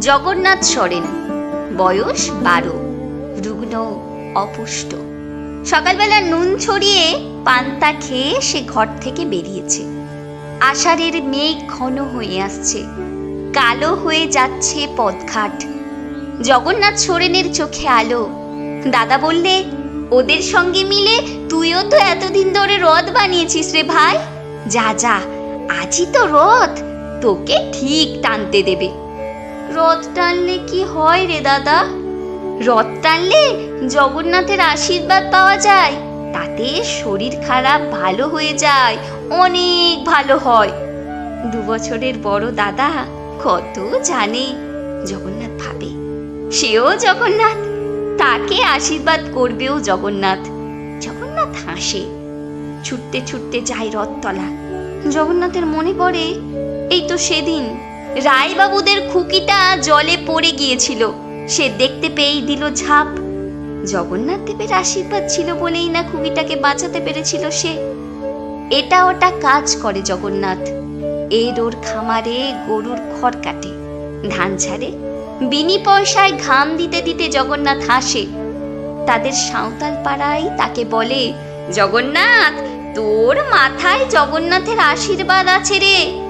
জগন্নাথ সরেন। বয়স বারো। রুগ্ন অপুষ্ট। সকালবেলা নুন ছড়িয়ে পান্তা খেয়ে সে ঘর থেকে বেরিয়েছে। আষাঢ়ের মেঘ ঘন হয়ে আসছে। কালো হয়ে যাচ্ছে পথঘাট। জগন্নাথ সোরেনের চোখে আলো। দাদা বললে, ওদের সঙ্গে মিলে তুইও তো এতদিন ধরে রথ বানিয়েছিস রে ভাই। যা যা, আজই তো রথ। তোকে ঠিক টানতে দেবে। রথ টানলে কি হয় রে দাদা? রথ টানলে জগন্নাথের আশীর্বাদ পাওয়া যায়, তাতে শরীর খারাপ ভালো হয়ে যায়, অনেক ভালো হয়। দু বছরের বড় দাদা কত জানে, জগন্নাথ ভাবে। সেও জগন্নাথ, তাকে আশীর্বাদ করবেও জগন্নাথ। জগন্নাথ হাসে। ছুটতে ছুটতে যায় রথতলা। জগন্নাথের মনে পড়ে, এই তো সেদিন রায়বাবুদের খুকিটা জলে পড়ে গিয়েছিল। সে দেখতে পেয়েই দিল ঝাঁপ। জগন্নাথ দেবের আশীর্বাদ ছিল বলেই না খুকিটাকে বাঁচাতে পেরেছিল সে। এটা ওটা কাজ করে জগন্নাথ। এর ওর খামারে গরুর খড় কাটে। ধান ছাড়ে। বিনি পয়সায় ঘাম দিতে দিতে জগন্নাথ হাসে। তাদের সাঁওতাল পাড়ায় তাকে বলে, জগন্নাথ, তোর মাথায় জগন্নাথের আশীর্বাদ আছে রে।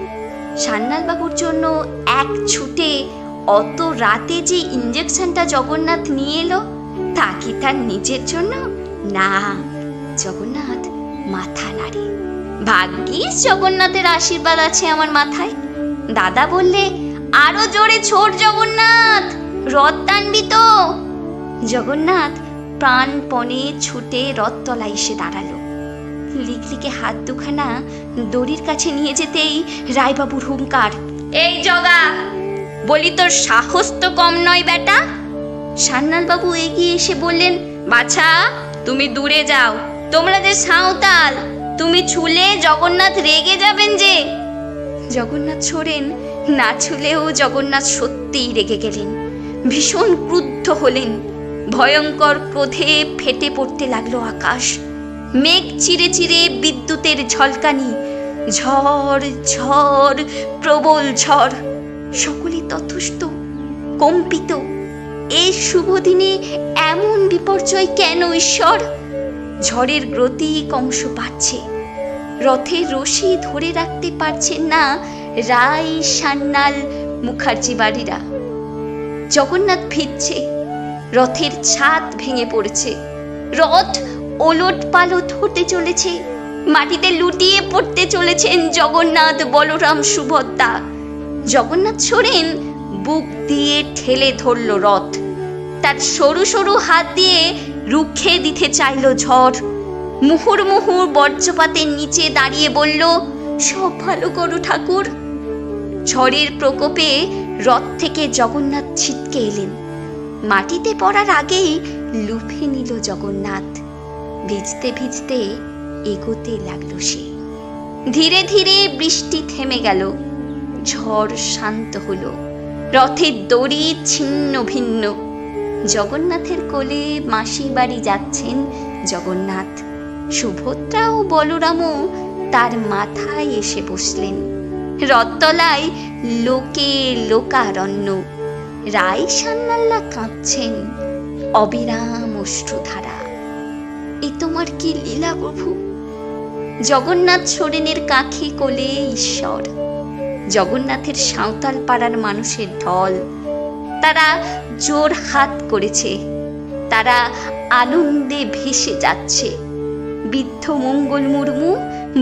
সান্নাল বাবুর জন্য এক ছুটে অত রাতে যে ইঞ্জেকশনটা জগন্নাথ নিয়ে এলো, তা কি তার নিজের জন্য? না, জগন্নাথ মাথা নাড়ে। ভাগ্যিস জগন্নাথের আশীর্বাদ আছে আমার মাথায়। দাদা বললে, আরও জোরে ছোট জগন্নাথ রথ টানবি তো জগন্নাথ প্রাণপণে ছুটে রথতলায় এসে দাঁড়াল। লিকলিকে হাত দুখানা দড়ির কাছে নিয়ে যেতেই রায়বাবুর হুঙ্কার, এই জগা, বলি তোর সাহস তো কম নয় বেটা। সান্নাল বাবু এগিয়ে এসে বললেন, বাছা, তুমি দূরে যাও, তোমরা যে সাঁওতাল, তুমি ছুলে জগন্নাথ রেগে যাবেন যে। জগন্নাথ ছোড়েন না ছুলেও জগন্নাথ সত্যিই রেগে গেলেন, ভীষণ ক্রুদ্ধ হলেন, ভয়ঙ্কর ক্রোধে ফেটে পড়তে লাগল আকাশ। মেঘ চিরে চিরে বিদ্যুতের ঝলকানি। ঝড় ঝড়, প্রবল ঝড় সকলে তথস্থ, কম্পিত। এই শুভ দিনে এমন বিপর্যয় কেন, ঈশ্বর? ঝড়ের গতি কংস পাচ্ছে রথের রশি ধরে রাখতে পারছেন না রায় সান্নাল মুখার্জি বাড়িরা। জগন্নাথ ফিরছে। রথের ছাদ ভেঙে পড়েছে। রথ ওলট পালট হতে চলেছে। মাটিতে লুটিয়ে পড়তে চলেছেন জগন্নাথ বলরাম সুভদ্রা। জগন্নাথ সরেন বুক দিয়ে ঠেলে ধরল রথ। তার সরু সরু হাত দিয়ে রুখে দিতে চাইল ঝড়। মুহুর মুহুর বজ্রপাতের নিচে দাঁড়িয়ে বলল, সব ভালো করো ঠাকুর। ঝড়ের প্রকোপে রথ থেকে জগন্নাথ ছিটকে এলেন। মাটিতে পড়ার আগেই লুফে নিল জগন্নাথ। ভিজতে ভিজতে এগোতে লাগল সে। ধীরে ধীরে বৃষ্টি থেমে গেল, ঝড় শান্ত হলো, রথের দড়ি ছিন্ন ভিন্ন। জগন্নাথের কোলে মাসি বাড়ি যাচ্ছেন জগন্নাথ। সুভদ্রা ও বলরামও তার মাথায় এসে বসলেন। রথতলায় লোকে লোকারণ্য রায় সান্নাল্লা কাঁদছেন অবিরাম অশ্রুধারা। এ তোমার কি লীলা প্রভু? জগন্নাথ সোরেনের কাখে কোলে ঈশ্বর। জগন্নাথের সাঁওতাল পাড়ার মানুষের ঢল তারা জোর হাত করেছে। তারা আনন্দে ভেসে যাচ্ছে। বৃদ্ধ মঙ্গল মুর্মু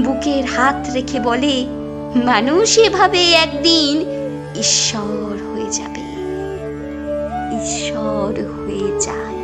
বুকের হাত রেখে বলে, মানুষ এভাবে একদিন ঈশ্বর হয়ে যাবে। ঈশ্বর হয়ে যায়।